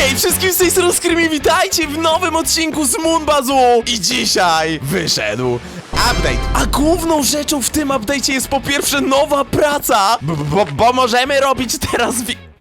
Hej wszystkim z tej strony witajcie w nowym odcinku z Moonbazu I dzisiaj wyszedł update A główną rzeczą w tym update'cie jest po pierwsze nowa praca b- bo, bo możemy robić teraz.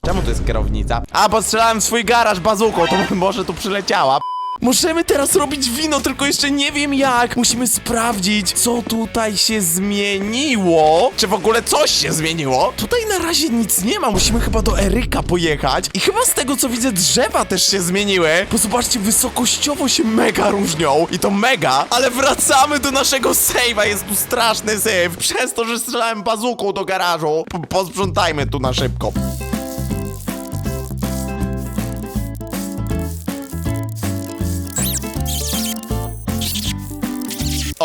Czemu to jest kierownica? A, bo strzelałem w swój garaż bazuką, to może tu przyleciała Możemy teraz robić wino, tylko jeszcze nie wiem jak. Musimy sprawdzić, co tutaj się zmieniło. Czy w ogóle coś się zmieniło? Tutaj na razie nic nie ma. Musimy chyba do Eryka pojechać. I chyba z tego co widzę, drzewa też się zmieniły. Bo zobaczcie, wysokościowo się mega różnią. I to mega. Ale wracamy do naszego save'a. Jest tu straszny save. Przez to, że strzelałem bazuką do garażu. Po posprzątajmy tu na szybko.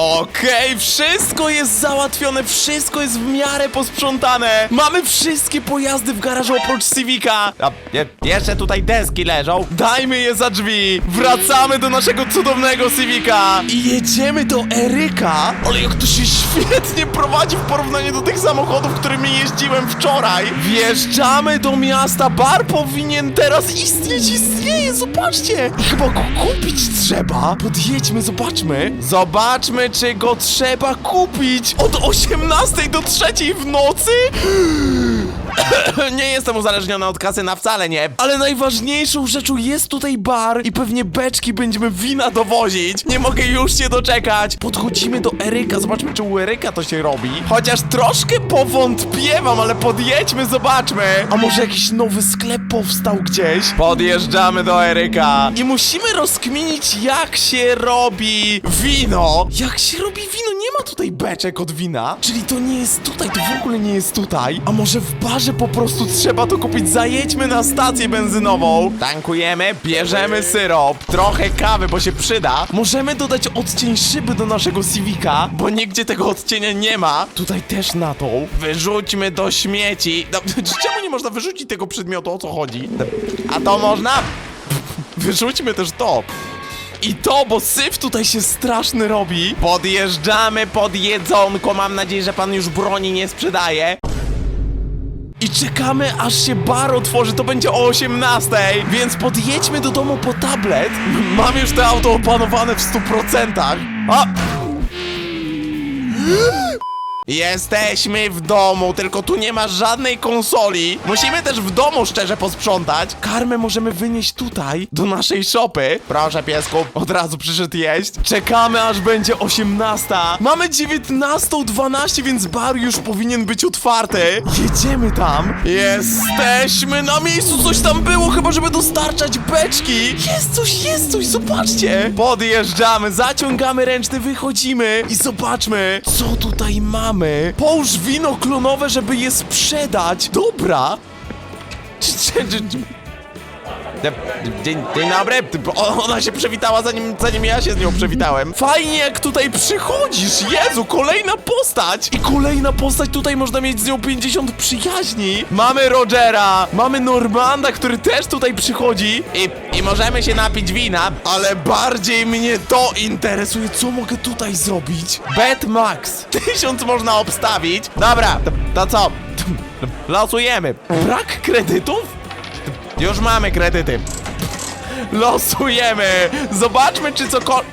Okej, wszystko jest załatwione, wszystko jest w miarę posprzątane. Mamy wszystkie pojazdy w garażu oprócz Civica. A je, jeszcze tutaj deski leżą. Dajmy je za drzwi. Wracamy do naszego cudownego Civica. I jedziemy do Eryka. Ale jak to się świetnie prowadzi w porównaniu do tych samochodów, którymi jeździłem wczoraj. Wjeżdżamy do miasta. Bar powinien teraz istnieć, istnieje, zobaczcie. I chyba go kupić trzeba. Podjedźmy, zobaczmy. Zobaczmy, czy go trzeba kupić. Od 18 do 3 w nocy? nie jestem uzależniony od kasyna, wcale nie. Ale najważniejszą rzeczą jest tutaj bar i pewnie beczki będziemy wina dowozić. Nie mogę już się doczekać. Podchodzimy do Eryka, zobaczmy, czy u Eryka to się robi. Chociaż troszkę powątpiewam, ale podjedźmy, zobaczmy. A może jakiś nowy sklep powstał gdzieś? Podjeżdżamy do Eryka i musimy rozkminić, jak się robi wino. Jak się robi wino? Nie ma tutaj beczek od wina. Czyli to nie jest tutaj, to w ogóle nie jest tutaj. A może w barze po prostu trzeba to kupić? Zajedźmy na stację benzynową. Tankujemy, bierzemy syrop, trochę kawy, bo się przyda. Możemy dodać odcień szyby do naszego Civica, bo nigdzie tego odcienia nie ma. Tutaj też na to. Wyrzućmy do śmieci. No, czemu nie można wyrzucić tego przedmiotu? O co chodzi? A to można? Wyrzućmy też to. I to, bo syf tutaj się straszny robi. Podjeżdżamy pod jedzonko. Mam nadzieję, że pan już broni nie sprzedaje. I czekamy, aż się bar otworzy, to będzie o 18, więc podjedźmy do domu po tablet. Mam już to auto opanowane w 100%. O! Jesteśmy w domu, tylko tu nie ma żadnej konsoli. Musimy też w domu szczerze posprzątać. Karmę możemy wynieść tutaj, do naszej szopy. Proszę, piesku, od razu przyszedł jeść. Czekamy, aż będzie 18. Mamy 19.12, więc bar już powinien być otwarty. Jedziemy tam. Jesteśmy na miejscu, coś tam było, chyba żeby dostarczać beczki. Jest coś, jest coś, zobaczcie. Podjeżdżamy, zaciągamy ręczny, wychodzimy i zobaczmy, co tutaj mamy. Połóż wino klonowe, żeby je sprzedać. Dobra. Dzień, dzień dobry. Ona się przywitała zanim, zanim ja się z nią przywitałem. Fajnie jak tutaj przychodzisz. Jezu, kolejna postać. I kolejna postać, tutaj można mieć z nią 50 przyjaźni. Mamy Rogera, mamy Normanda, który też tutaj przychodzi. I, I możemy się napić wina. Ale bardziej mnie to interesuje, co mogę tutaj zrobić. Bet Max. Tysiąc można obstawić. Dobra, to, to co? Losujemy. Brak kredytów? Już mamy kredyty. Losujemy! Zobaczmy, czy cokolwiek...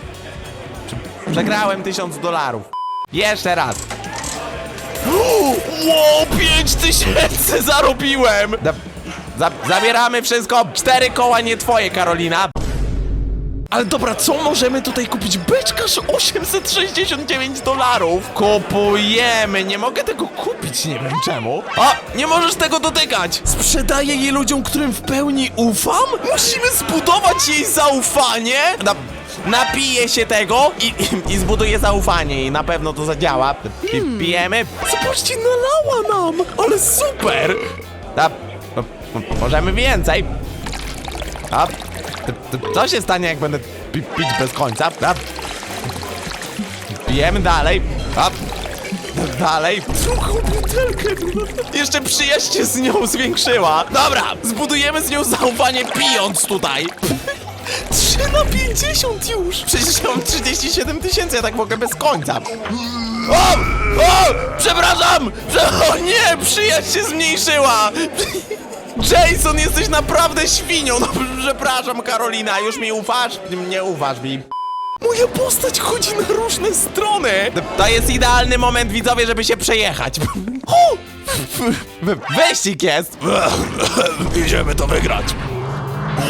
Przegrałem tysiąc dolarów. Jeszcze raz. Pięć tysięcy zarobiłem! Da, za, zabieramy wszystko. Cztery koła nie twoje, Karolina. Ale dobra, co możemy tutaj kupić? Beczkarz 869 dolarów. Kupujemy. Nie mogę tego kupić, nie wiem czemu. O, nie możesz tego dotykać. Sprzedaję je ludziom, którym w pełni ufam? Musimy zbudować jej zaufanie? Na, napiję się tego i, i, i zbuduję zaufanie i na pewno to zadziała. Pi, pijemy. Zobaczcie, nalała nam. Ale super. Da, no, no, możemy więcej. A, co się stanie, jak będę pi pić bez końca? A, pijemy dalej. Dalej. Drugą butelkę. Jeszcze przyjaźń się z nią zwiększyła. Dobra, zbudujemy z nią zaufanie pijąc tutaj. 3 na 50 już! Przecież mam 37 tysięcy, ja tak mogę bez końca. O! O! Przepraszam! Prze o nie! Przyjaźń się zmniejszyła! Jason, jesteś naprawdę świnią! No przepraszam, Karolina, już mi ufasz? Nie ufasz mi. Moja postać chodzi na różne strony! To jest idealny moment, widzowie, żeby się przejechać. O! Wyścig jest! Idziemy to wygrać.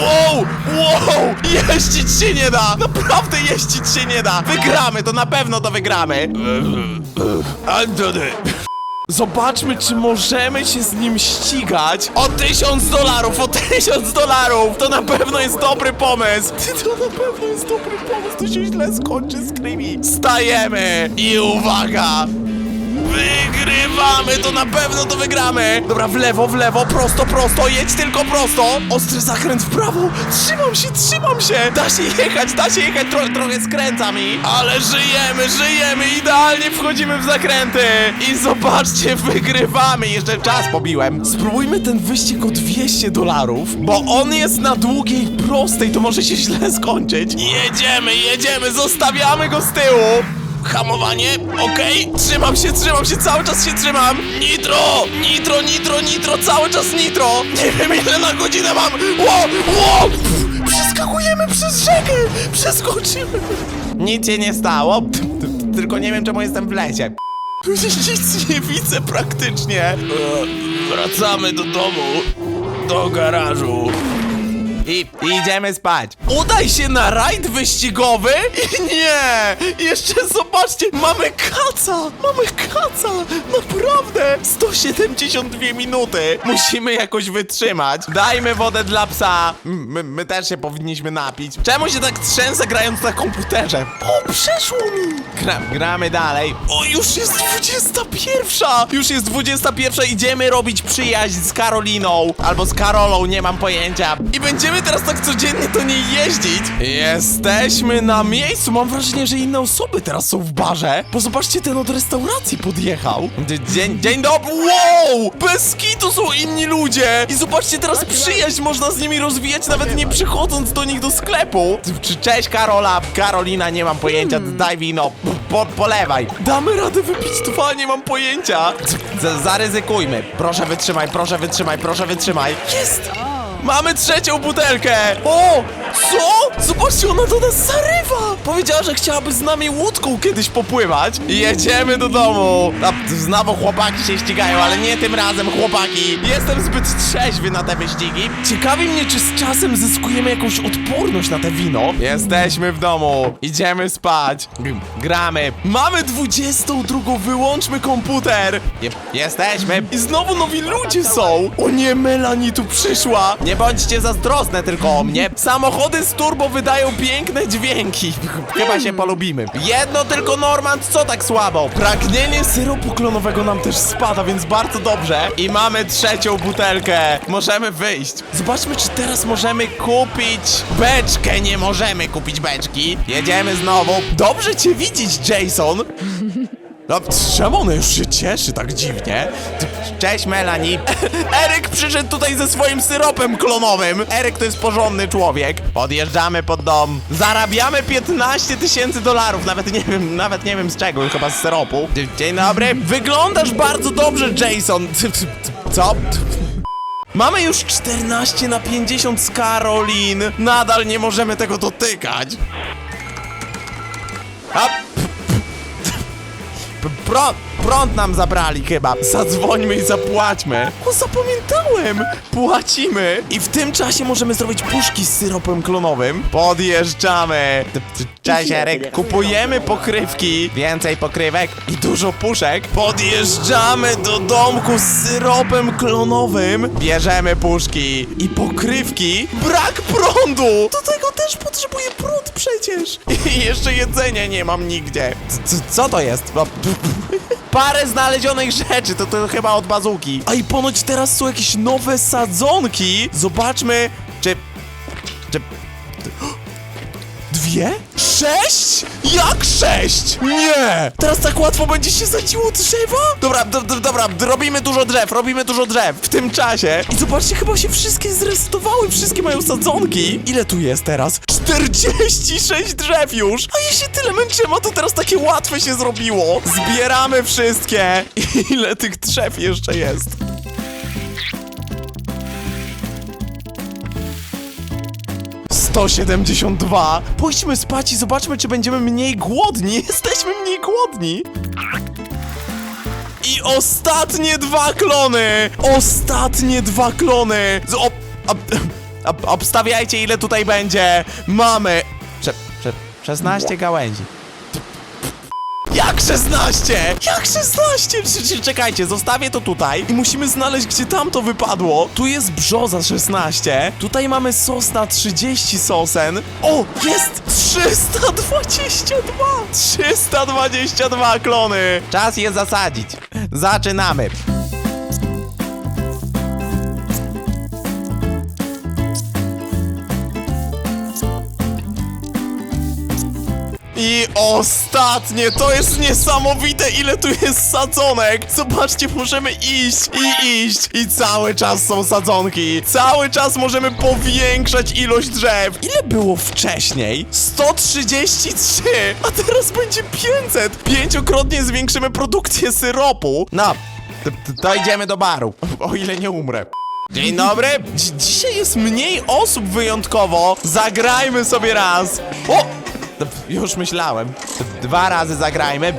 Wow! Wow! Jeździć się nie da! Naprawdę jeździć się nie da! Wygramy, to na pewno to wygramy! Antony! Zobaczmy, czy możemy się z nim ścigać. O tysiąc dolarów, o tysiąc dolarów! To na pewno jest dobry pomysł! To na pewno jest dobry pomysł, to się źle skończy z Krimi. Stajemy! I uwaga! Wygrywamy, to na pewno to wygramy! Dobra, w lewo, w lewo, prosto, prosto, jedź tylko prosto! Ostry zakręt w prawo! Trzymam się, trzymam się! Da się jechać, da się jechać, Tro trochę skręca mi! Ale żyjemy, żyjemy, idealnie wchodzimy w zakręty! I zobaczcie, wygrywamy! Jeszcze czas pobiłem! Spróbujmy ten wyścig o 200 dolarów, bo on jest na długiej, prostej, to może się źle skończyć. Jedziemy, jedziemy, zostawiamy go z tyłu! Hamowanie, okej, trzymam się, trzymam się, cały czas się trzymam. Nitro, nitro, nitro, nitro, cały czas nitro. Nie wiem ile na godzinę mam. Ło, ło, przeskakujemy przez rzekę, przeskoczymy. Nic się nie stało, tylko nie wiem czemu jestem w lesie. Nic nie widzę praktycznie. E, Wracamy do domu, do garażu i idziemy spać. Udaj się na rajd wyścigowy? I nie! Jeszcze zobaczcie, mamy kaca! Mamy kaca! Naprawdę! 172 minuty! Musimy jakoś wytrzymać. Dajmy wodę dla psa. My, my też się powinniśmy napić. Czemu się tak trzęsę grając na komputerze? O, przeszło mi! Gra, gramy dalej. O, już jest 21! Już jest 21, idziemy robić przyjaźń z Karoliną. Albo z Karolą, nie mam pojęcia. I będziemy teraz tak codziennie do niej jeździć. Jesteśmy na miejscu. Mam wrażenie, że inne osoby teraz są w barze. Bo zobaczcie, ten od restauracji podjechał. Dzie- Dzień, dzień dobry. Wow! Bez kitu są inni ludzie. I zobaczcie, teraz przyjaźń można z nimi rozwijać, nawet nie przychodząc do nich do sklepu. Czy cześć Karola, Karolina, nie mam pojęcia. Daj wino, po, polewaj. Damy radę wypić dwa, nie mam pojęcia. Z zaryzykujmy. Proszę wytrzymaj, proszę wytrzymaj, proszę wytrzymaj. Jest! Mamy trzecią butelkę! O! Co? Zobaczcie, ona do nas zarywa! Powiedziała, że chciałaby z nami łódką kiedyś popływać. Jedziemy do domu. Znowu chłopaki się ścigają, ale nie tym razem, chłopaki. Jestem zbyt trzeźwy na te wyścigi. Ciekawi mnie, czy z czasem zyskujemy jakąś odporność na te wino. Jesteśmy w domu. Idziemy spać. Gramy. Mamy 22. Wyłączmy komputer. Je jesteśmy. I znowu nowi ludzie są. O nie, Melanie tu przyszła. Nie bądźcie zazdrosne tylko o mnie. Samochody z turbo wydają piękne dźwięki. Chyba się polubimy. Jedno tylko, Normand, co tak słabo? Pragnienie syropu klonowego nam też spada, więc bardzo dobrze. I mamy trzecią butelkę. Możemy wyjść. Zobaczmy, czy teraz możemy kupić beczkę. Nie możemy kupić beczki. Jedziemy znowu. Dobrze cię widzieć, Jason. No, czemu on już się cieszy tak dziwnie? Cześć, Melanie. Eryk przyszedł tutaj ze swoim syropem klonowym. Eryk to jest porządny człowiek. Podjeżdżamy pod dom. Zarabiamy 15 tysięcy dolarów. Nawet nie wiem, nawet nie wiem z czego, chyba z syropu. Dzie- Dzień dobry. Wyglądasz bardzo dobrze, Jason. Co? Mamy już 14 na 50 z Karolin. Nadal nie możemy tego dotykać. A, P- Prąd, nam zabrali chyba. Zadzwońmy i zapłaćmy. O, zapamiętałem. Płacimy. I w tym czasie możemy zrobić puszki z syropem klonowym. Podjeżdżamy. Cześć, Eryk. Kupujemy pokrywki. Więcej pokrywek i dużo puszek. Podjeżdżamy do domku z syropem klonowym. Bierzemy puszki i pokrywki. Brak prądu. Do tego też potrzebuję prąd przecież. I jeszcze jedzenia nie mam nigdzie. C- Co to jest? Parę znalezionych rzeczy, to, to chyba od bazuki. A i ponoć teraz są jakieś nowe sadzonki. Zobaczmy, czy... czy... Dwie? Sześć? Jak sześć? Nie! Teraz tak łatwo będzie się sadziło drzewa? Dobra, do, do, dobra, robimy dużo drzew, robimy dużo drzew w tym czasie. I zobaczcie, chyba się wszystkie zresetowały, wszystkie mają sadzonki. Ile tu jest teraz? 46 drzew już! A jeśli tyle męczymy, to teraz takie łatwe się zrobiło. Zbieramy wszystkie. Ile tych drzew jeszcze jest? 172. Pójdźmy spać i zobaczmy, czy będziemy mniej głodni. Jesteśmy mniej głodni. I ostatnie dwa klony! Ostatnie dwa klony! Z, ob, ob, ob, obstawiajcie, ile tutaj będzie. Mamy. Prze, prze, 16 gałęzi. Jak 16? Jak 16? Cz- cz- Czekajcie, zostawię to tutaj i musimy znaleźć, gdzie tam to wypadło. Tu jest brzoza 16, tutaj mamy sosna 30 sosen. O, jest 322! 322 klony! Czas je zasadzić. Zaczynamy. I ostatnie, to jest niesamowite, ile tu jest sadzonek. Zobaczcie, możemy iść i iść. I cały czas są sadzonki. Cały czas możemy powiększać ilość drzew. Ile było wcześniej? 133, a teraz będzie 500. Pięciokrotnie zwiększymy produkcję syropu. No, to, idziemy do baru. O ile nie umrę. Dzień dobry. Dzi- dzisiaj jest mniej osób wyjątkowo. Zagrajmy sobie raz. O! D- Już myślałem. Dwa razy zagrajmy.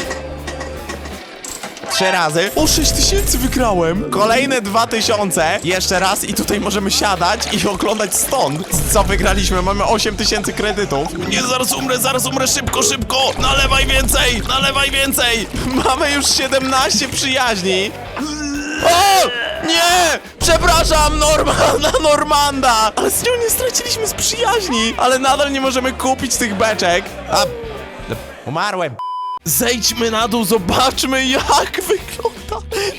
Trzy razy. O, 6 tysięcy wygrałem. Kolejne 2000. Jeszcze raz i tutaj możemy siadać i oglądać stąd. Co wygraliśmy? Mamy 8 tysięcy kredytów. Nie, zaraz umrę, zaraz umrę. Szybko, szybko. Nalewaj więcej, nalewaj więcej. Mamy już 17 przyjaźni. O! Nie! Przepraszam, Norma, na Normanda! Ale z nią nie straciliśmy z przyjaźni! Ale nadal nie możemy kupić tych beczek. A... Umarłem. Zejdźmy na dół, zobaczmy jak wygląda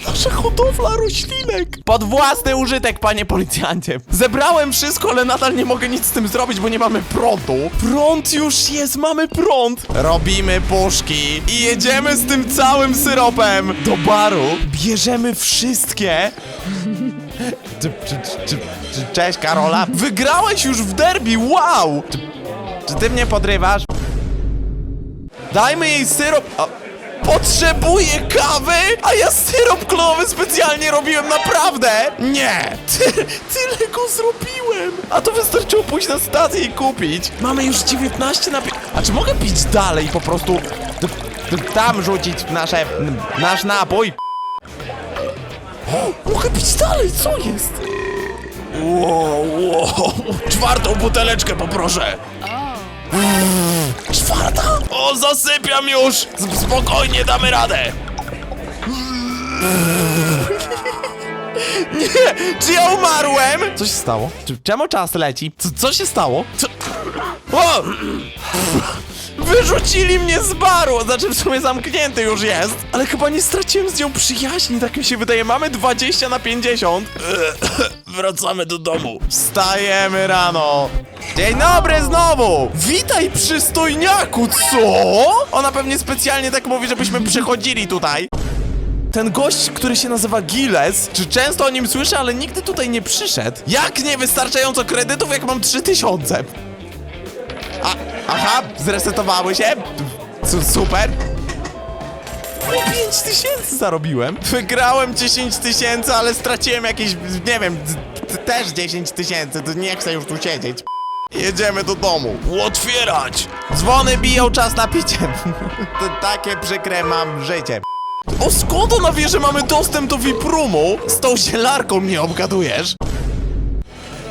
nasza hodowla roślinek. Pod własny użytek, panie policjancie. Zebrałem wszystko, ale nadal nie mogę nic z tym zrobić, bo nie mamy prądu. Prąd już jest, mamy prąd. Robimy puszki i jedziemy z tym całym syropem do baru. Bierzemy wszystkie cześć Karola. Wygrałeś już w derby, wow! Czy, ty mnie podrywasz? Dajmy jej syrop. O, potrzebuję kawy, a ja syrop klonowy specjalnie robiłem naprawdę. Nie, ty, tyle go zrobiłem. A to wystarczyło pójść na stację i kupić. Mamy już 19 na... A czy mogę pić dalej po prostu? Tam rzucić nasze, nasz napój. O, mogę pić dalej, co jest? Wow, wow. Czwartą buteleczkę poproszę. Czwarta? O, zasypiam już! Spokojnie, damy radę! Nie! Czy ja umarłem? Co się stało? Czy, czemu czas leci? Co, co się stało? Co? O! Wyrzucili mnie z baru! Znaczy w sumie zamknięty już jest. Ale chyba nie straciłem z nią przyjaźni, tak mi się wydaje. Mamy 20 na 50. Wracamy do domu. Wstajemy rano. Dzień dobry znowu! Witaj przystojniaku, co? Ona pewnie specjalnie tak mówi, żebyśmy przychodzili tutaj. Ten gość, który się nazywa Giles, czy często o nim słyszę, ale nigdy tutaj nie przyszedł. Jak niewystarczająco kredytów, jak mam 3000? A, aha, zresetowały się. Su- super. 5 tysięcy zarobiłem. Wygrałem 10 tysięcy, ale straciłem jakieś, nie wiem, też 10 tysięcy. To nie chcę już tu siedzieć. Jedziemy do domu. Otwierać! Dzwony biją czas na picie. takie przykre mam życie. O, skąd ona wie, że mamy dostęp do VIP-roomu? Z tą zielarką mnie obgadujesz?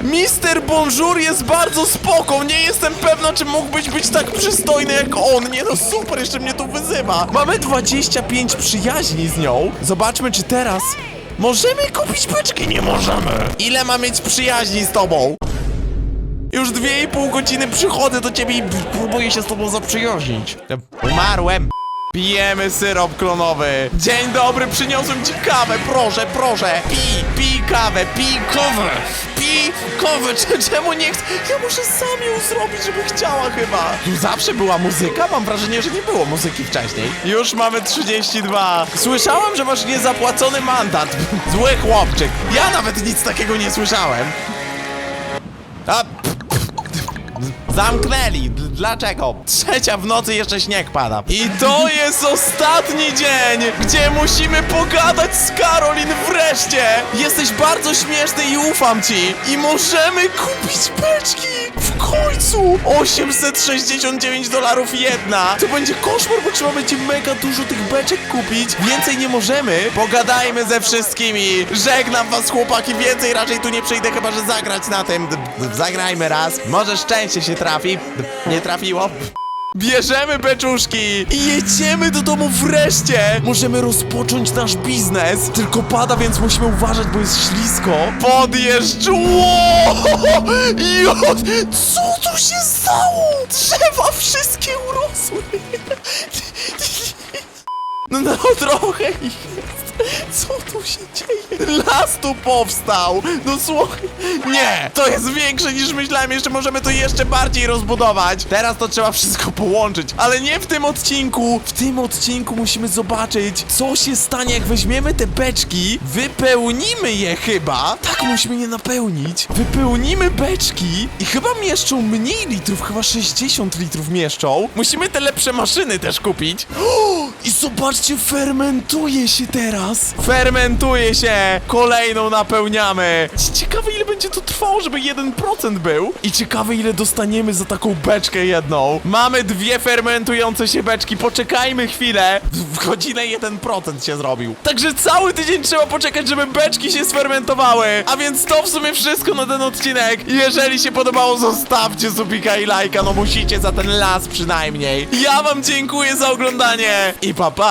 Mister Bonjour jest bardzo spoko, nie jestem pewna, czy mógłbyś być tak przystojny jak on. Nie no super, jeszcze mnie tu wyzywa. Mamy 25 przyjaźni z nią. Zobaczmy, czy teraz możemy kupić beczki. Nie możemy. Ile ma mieć przyjaźni z tobą? Już dwie i pół godziny przychodzę do ciebie i próbuję się z tobą zaprzyjaźnić. Umarłem. Pijemy syrop klonowy. Dzień dobry, przyniosłem ci kawę, proszę, proszę. Pij, pij kawę, pij kawę, pij kawę. Cze- Czemu nie chcę? Ja muszę sam ją zrobić, żeby chciała chyba. Tu zawsze była muzyka? Mam wrażenie, że nie było muzyki wcześniej. Już mamy 32. Słyszałam, że masz niezapłacony mandat. Zły chłopczyk. Ja nawet nic takiego nie słyszałem. A, Zamknęli. Dlaczego? Trzecia w nocy jeszcze śnieg pada. I to jest ostatni dzień, gdzie musimy pogadać z Karolin wreszcie. Jesteś bardzo śmieszny i ufam ci. I możemy kupić beczki. W końcu! 869 dolarów jedna! To będzie koszmar, bo trzeba będzie mega dużo tych beczek kupić. Więcej nie możemy. Pogadajmy ze wszystkimi. Żegnam was, chłopaki. Więcej raczej tu nie przyjdę, chyba że zagrać na tym. Zagrajmy raz. Może szczęście się trafi. Nie trafiło. Bierzemy beczuszki i jedziemy do domu wreszcie! Możemy rozpocząć nasz biznes. Tylko pada, więc musimy uważać, bo jest ślisko. Podjeżdż! Jo! Co tu się stało? Drzewa wszystkie urosły. No, no trochę ich jest. Co tu się dzieje? Las tu powstał! No słuchaj. Nie! To jest większe niż myślałem, jeszcze możemy to jeszcze bardziej rozbudować. Teraz to trzeba wszystko połączyć, ale nie w tym odcinku. W tym odcinku musimy zobaczyć, co się stanie, jak weźmiemy te beczki, wypełnimy je chyba. Tak, musimy je napełnić. Wypełnimy beczki i chyba mieszczą mniej litrów, chyba 60 litrów mieszczą. Musimy te lepsze maszyny też kupić. O, I zobaczcie, fermentuje się teraz. Fermentuje się. Kolejną napełniamy. Ciekawe, ile będzie to trwało, żeby 1% był. I ciekawe, ile dostaniemy za taką beczkę jedną. Mamy dwie fermentujące się beczki. Poczekajmy chwilę. W godzinę 1% się zrobił. Także cały tydzień trzeba poczekać, żeby beczki się sfermentowały. A więc to w sumie wszystko na ten odcinek. Jeżeli się podobało, zostawcie subika i lajka. No musicie za ten las przynajmniej. Ja wam dziękuję za oglądanie. I Hip Hop.